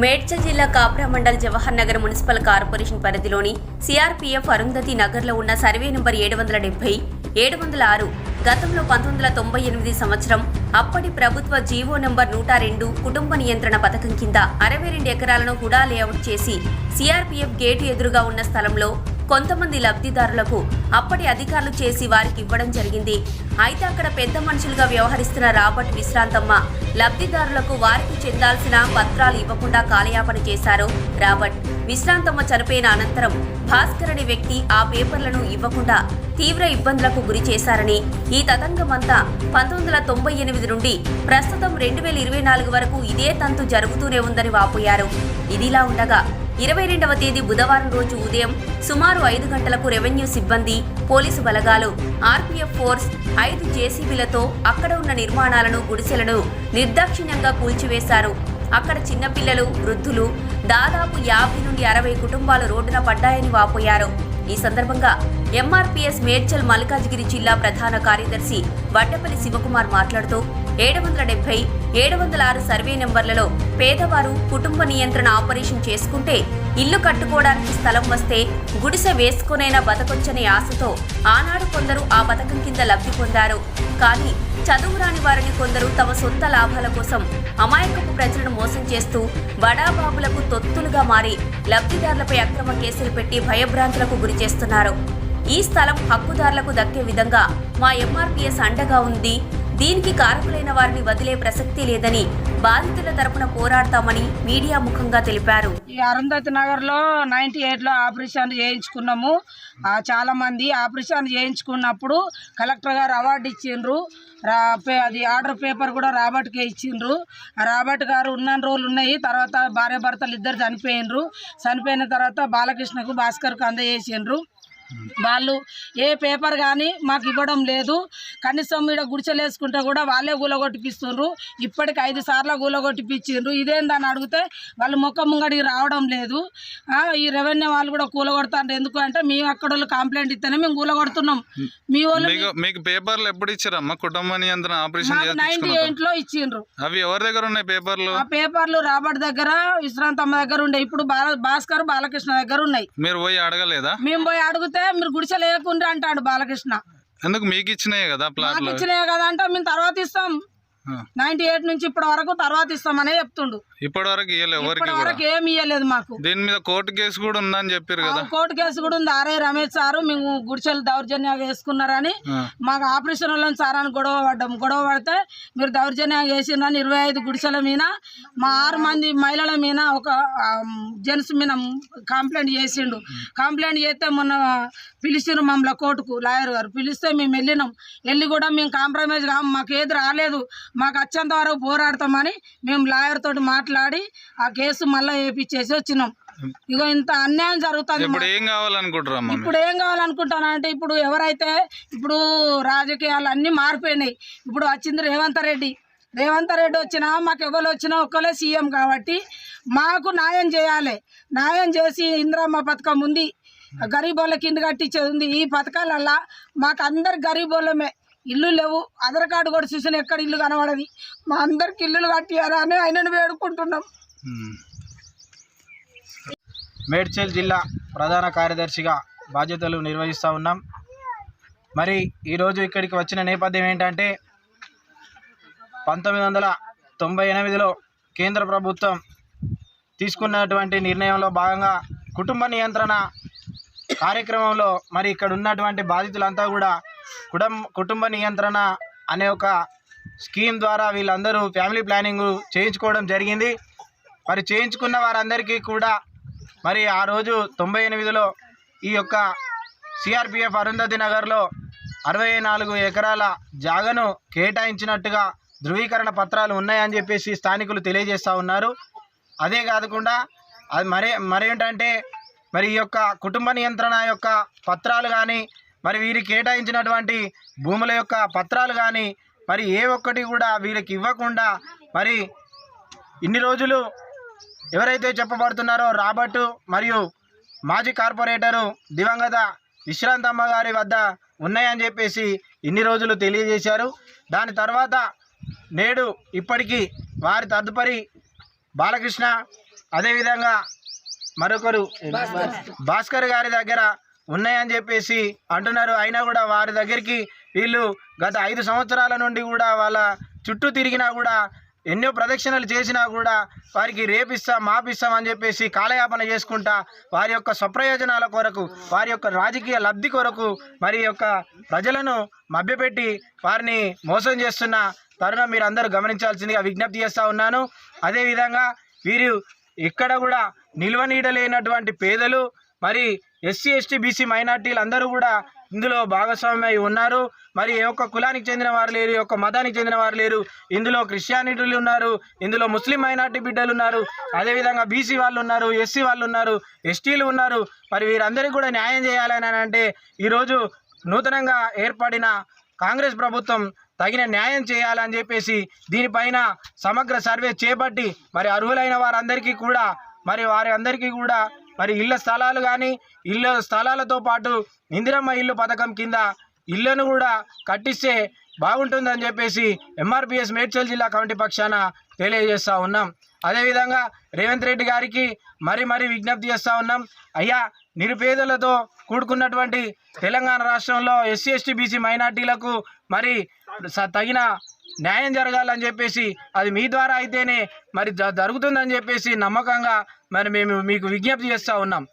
మేడ్చల్ జిల్లా Kapra mandal Jawahar Nagar municipal corporation పరిధిలోని CRPF Arundhati నగర్లో ఉన్న సర్వే నంబర్ ఏడు వందల డెబ్బై ఏడు వందల ఆరు గతంలో పంతొమ్మిది వందల తొంభై ఎనిమిది సంవత్సరం అప్పటి ప్రభుత్వ జీవో నంబర్ నూట రెండు కుటుంబ నియంత్రణ పథకం కింద అరవై రెండు ఎకరాలను హుడా లేఅవుట్ చేసి సిఆర్పీఎఫ్ గేటు ఎదురుగా ఉన్న స్థలంలో కొంతమంది లబ్ధిదారులకు అప్పటి అధికారులు చేసి వారికి ఇవ్వడం జరిగింది. అయితే అక్కడ పెద్ద మనుషులుగా వ్యవహరిస్తున్న రాబర్ట్ విశ్రాంతమ్మ లబ్ధిదారులకు వారికి చెందాల్సిన పత్రాలు ఇవ్వకుండా కాలయాపన చేశారు రాబర్ట్. విశ్రాంతమ్మ చనిపోయిన అనంతరం భాస్కర్ అనే వ్యక్తి ఆ పేపర్లను ఇవ్వకుండా తీవ్ర ఇబ్బందులకు గురి చేశారని ఈ తతంగమంతా పంతొమ్మిది వందల తొంభై ఎనిమిది నుండి ప్రస్తుతం రెండు వేల ఇరవై నాలుగు వరకు ఇదే తంతు జరుగుతూనే ఉందని వాపోయారు. ఇదిలా ఉండగా ఇరవై రెండవ తేదీ బుధవారం రోజు ఉదయం సుమారు ఐదు గంటలకు రెవెన్యూ సిబ్బంది పోలీసు బలగాలు ఆర్పీఎఫ్ ఫోర్స్ ఐదు జేసీబీలతో అక్కడ ఉన్న నిర్మాణాలను గుడిసెలను నిర్దాక్షిణ్యంగా కూల్చివేశారు. అక్కడ చిన్నపిల్లలు వృద్ధులు దాదాపు యాభై నుండి అరవై కుటుంబాలు రోడ్డున పడ్డాయని వాపోయారు. ఈ సందర్భంగా ఎంఆర్పీఎస్ మేడ్చల్ మల్కాజ్గిరి జిల్లా ప్రధాన కార్యదర్శి వడ్డపల్లి శివకుమార్ మాట్లాడుతూ ఏడు వందల డెబ్బై ఏడు వందల ఆరు సర్వే నెంబర్లలో పేదవారు కుటుంబ నియంత్రణ ఆపరేషన్ చేసుకుంటే ఇల్లు కట్టుకోవడానికి స్థలం వస్తే గుడిసె వేసుకునైనా బతకొచ్చనే ఆశతో ఆనాడు కొందరు ఆ పథకం కింద లబ్ధి పొందారు. కానీ చదువు రాని వారిని కొందరు తమ సొంత లాభాల కోసం అమాయకపు ప్రజలను మోసం చేస్తూ బడాబాబులకు తొత్తులుగా మారి లబ్ధిదారులపై అక్రమ కేసులు పెట్టి భయభ్రాంతులకు గురి చేస్తున్నారు. ఈ స్థలం హక్కుదారులకు దక్కే విధంగా మా ఎంఆర్పీఎస్ అండగా ఉంది. దీనికి కారకులైన వారిని వదిలే ప్రసక్తి లేదని బాధితుల తరపున పోరాడతామని మీడియా ముఖంగా తెలిపారు. ఈ అరుంధతి నగర్లో నైంటీ ఎయిట్లో ఆపరేషన్ చేయించుకున్నాము. చాలా మంది ఆపరేషన్ చేయించుకున్నప్పుడు కలెక్టర్ గారు అవార్డు ఇచ్చిండ్రు. రా పే- అది ఆర్డర్ పేపర్ కూడా రాబర్ట్కే ఇచ్చిండ్రు. రాబర్ట్ గారు ఉన్న రోజులు ఉన్నాయి. తర్వాత భార్య భర్తలు ఇద్దరు చనిపోయినరు. చనిపోయిన తర్వాత బాలకృష్ణకు భాస్కర్కు అందజేసిండ్రు. వాళ్ళు ఏ పేపర్ కానీ మాకు ఇవ్వడం లేదు. కనీసం ఈడ గుడిసెలు వేసుకుంటే కూడా వాళ్ళే గూలగొట్టిపిస్తుండ్రు ఇప్పటికి ఐదు సార్లు గూలగొట్టిపించిండ్రు ఇదేందని అడిగితే వాళ్ళు మొక్క ముంగడికి రావడం లేదు. ఈ రెవెన్యూ వాళ్ళు కూడా కూలగొడతారు ఎందుకు అంటే మేము అక్కడ వాళ్ళు కంప్లైంట్ ఇస్తేనే మేము కూలగొడుతున్నాం మీ వాళ్ళు మీకు పేపర్లు ఎప్పుడు ఇచ్చారమ్మా? కుటుంబ నియంత్రణ ఆపరేషన్ నైన్టీ చేయించుకున్నారు ఎయిట్లో ఇచ్చిండ్రు. అవి ఎవరి దగ్గర ఉన్నాయి పేపర్లు? ఆ పేపర్లు రాబర్ట్ దగ్గర విశ్రాంతమ్మ దగ్గర ఉండే. ఇప్పుడు బాల భాస్కర్ బాలకృష్ణ దగ్గర ఉన్నాయి. మీరు పోయి అడగలేదా? మేము పోయి అడిగితే మీరు గుడిసెలు వేయకుండా అంటాడు బాలకృష్ణ. ఎందుకు? మీకు ఇచ్చినాయి కదా ఇచ్చినాయి కదా అంటే మేము తర్వాత ఇస్తాం. నైన్టీ ఎయిట్ నుంచి ఇప్పటి వరకు తర్వాత ఇస్తామనే చెప్తుండు. ఇప్పటి వరకు ఇప్పటి ఏమి ఇవ్వలేదు మాకు. దీని మీద కోర్టు కేసు కూడా ఉందని చెప్పారు కదా. కోర్టు కేసు కూడా ఉంది. ఆర్ఐ రమేష్ సారు మేము గుడిసెలు దౌర్జన్యంగా వేసుకున్నారని. మాకు ఆపరేషన్ వాళ్ళని సార్ అని గొడవ పడ్డాం గొడవ పడితే మీరు దౌర్జన్యంగా వేసిందని ఇరవై ఐదు గుడిసెల మీద మా ఆరు మంది మహిళల మీద ఒక జెంట్స్ మీద కంప్లైంట్ చేసిండు. కంప్లైంట్ చేస్తే మొన్న పిలిచిండ్రు మమ్మల్ని కోర్టుకు లాయర్ గారు. పిలిస్తే మేము వెళ్ళినాం. వెళ్ళి కూడా మేము కాంప్రమైజ్ కాం మాకు ఏది రాలేదు. మాకు వచ్చేంత వరకు పోరాడతామని మేము లాయర్ తోటి మాట్లాడి ఆ కేసు మళ్ళీ వేపించేసి వచ్చినాం. ఇగో ఇంత అన్యాయం జరుగుతుంది ఇప్పుడు ఏం కావాలనుకుంటారమ్మా మీరు? ఇప్పుడు ఏం కావాలనుకుంటానంటే ఇప్పుడు ఎవరైతే ఇప్పుడు రాజకీయాలు అన్నీ మారిపోయినాయి. ఇప్పుడు వచ్చింది రేవంత్ రెడ్డి. రేవంత్ రెడ్డి వచ్చినా మాకు ఎవరు వచ్చినా ఒక్కలే సీఎం కాబట్టి మాకు న్యాయం చేయాలి. న్యాయం చేసి ఇందిరమ్మ పథకం ఉంది. గరీబోళ్ళ కింద కట్టించేది ఉంది. ఈ పథకాలల్లా మాకు అందరు గరీబోళ్ళమే ఇల్లు లేవు. ఆధార్ కార్డు కూడా చూసిన ఎక్కడ ఇల్లు కనబడది మా అందరికి ఇల్లులు కట్టియారా అని ఆయనను వేడుకుంటున్నాం. మేడ్చల్ జిల్లా ప్రధాన కార్యదర్శిగా బాధ్యతలు నిర్వహిస్తూ ఉన్నాం. మరి ఈరోజు ఇక్కడికి వచ్చిన నేపథ్యం ఏంటంటే పంతొమ్మిది వందల తొంభై ఎనిమిదిలో కేంద్ర ప్రభుత్వం తీసుకున్నటువంటి నిర్ణయంలో భాగంగా కుటుంబ నియంత్రణ కార్యక్రమంలో మరి ఇక్కడ ఉన్నటువంటి బాధితులంతా కూడా కుటుంబ కుటుంబ నియంత్రణ అనే ఒక స్కీమ్ ద్వారా వీళ్ళందరూ ఫ్యామిలీ ప్లానింగ్ చేయించుకోవడం జరిగింది. మరి చేయించుకున్న వారందరికీ కూడా మరి ఆ రోజు తొంభై ఎనిమిదిలో ఈ యొక్క సిఆర్పిఎఫ్ అరుంధతి నగర్లో అరవై నాలుగు ఎకరాల జాగను కేటాయించినట్టుగా ధృవీకరణ పత్రాలు ఉన్నాయని చెప్పేసి స్థానికులు తెలియజేస్తూ ఉన్నారు. అదే కాకుండా అది మరే మరేంటంటే మరి ఈ యొక్క కుటుంబ నియంత్రణ యొక్క పత్రాలు కానీ మరి వీరికి కేటాయించినటువంటి భూముల యొక్క పత్రాలు కానీ మరి ఏ ఒక్కటి కూడా వీరికి ఇవ్వకుండా మరి ఇన్ని రోజులు ఎవరైతే చెప్పబడుతున్నారో రాబర్ట్ మరియు మాజీ కార్పొరేటరు దివంగత విశ్రాంతమ్మ గారి వద్ద ఉన్నాయని చెప్పేసి ఇన్ని రోజులు తెలియజేశారు. దాని తర్వాత నేడు ఇప్పటికీ వారి తదుపరి బాలకృష్ణ అదేవిధంగా మరొకరు భాస్కర్ గారి దగ్గర ఉన్నాయని చెప్పేసి అంటున్నారు. అయినా కూడా వారి దగ్గరికి వీళ్ళు గత ఐదు సంవత్సరాల నుండి కూడా వాళ్ళ చుట్టూ తిరిగినా కూడా ఎన్నో ప్రదక్షిణలు చేసినా కూడా వారికి రేపిస్తాం మాపిస్తాం అని చెప్పేసి కాలయాపన చేసుకుంటా వారి యొక్క స్వప్రయోజనాల కొరకు వారి యొక్క రాజకీయ లబ్ధి కొరకు మరి యొక్క ప్రజలను మభ్యపెట్టి వారిని మోసం చేస్తున్న తరుణం మీరు అందరూ గమనించాల్సిందిగా విజ్ఞప్తి చేస్తూ ఉన్నాను. అదేవిధంగా వీరు ఇక్కడ కూడా నిల్వ నీడలేనటువంటి పేదలు మరి ఎస్సీ ఎస్టీ బీసీ మైనార్టీలు అందరూ కూడా ఇందులో భాగస్వామ్యమై ఉన్నారు. మరి ఏ ఒక్క కులానికి చెందిన వారు లేరు ఏ ఒక్క మతానికి చెందిన వారు లేరు. ఇందులో క్రిస్టియానిటీలు ఉన్నారు ఇందులో ముస్లిం మైనార్టీ బిడ్డలు ఉన్నారు. అదేవిధంగా బీసీ వాళ్ళు ఉన్నారు ఎస్సీ వాళ్ళు ఉన్నారు ఎస్టీలు ఉన్నారు. మరి వీరందరికీ కూడా న్యాయం చేయాలని అంటే ఈరోజు నూతనంగా ఏర్పడిన కాంగ్రెస్ ప్రభుత్వం తగిన న్యాయం చేయాలని చెప్పేసి దీనిపైన సమగ్ర సర్వే చేపట్టి మరి అర్హులైన వారందరికీ కూడా మరి వారి అందరికీ కూడా మరి ఇళ్ళ స్థలాలు కానీ ఇళ్ళ స్థలాలతో పాటు ఇందిరమ్మ ఇల్లు పథకం కింద ఇళ్ళను కూడా కట్టిస్తే బాగుంటుందని చెప్పేసి ఎంఆర్పిఎస్ మేడ్చల్ జిల్లా కమిటీ పక్షాన తెలియజేస్తూ ఉన్నాం. అదేవిధంగా రేవంత్ రెడ్డి గారికి మరి మరి విజ్ఞప్తి చేస్తూ ఉన్నాం. అయ్యా నిరుపేదలతో కూడుకున్నటువంటి తెలంగాణ రాష్ట్రంలో ఎస్సీ ఎస్టీ బీసీ మైనార్టీలకు మరి స- తగిన న్యాయం జరగాలని చెప్పేసి అది మీ ద్వారా అయితేనే మరి జరుగుతుందని చెప్పేసి నమ్మకంగా మరి మేము మీకు విజ్ఞప్తి చేస్తూ ఉన్నాం.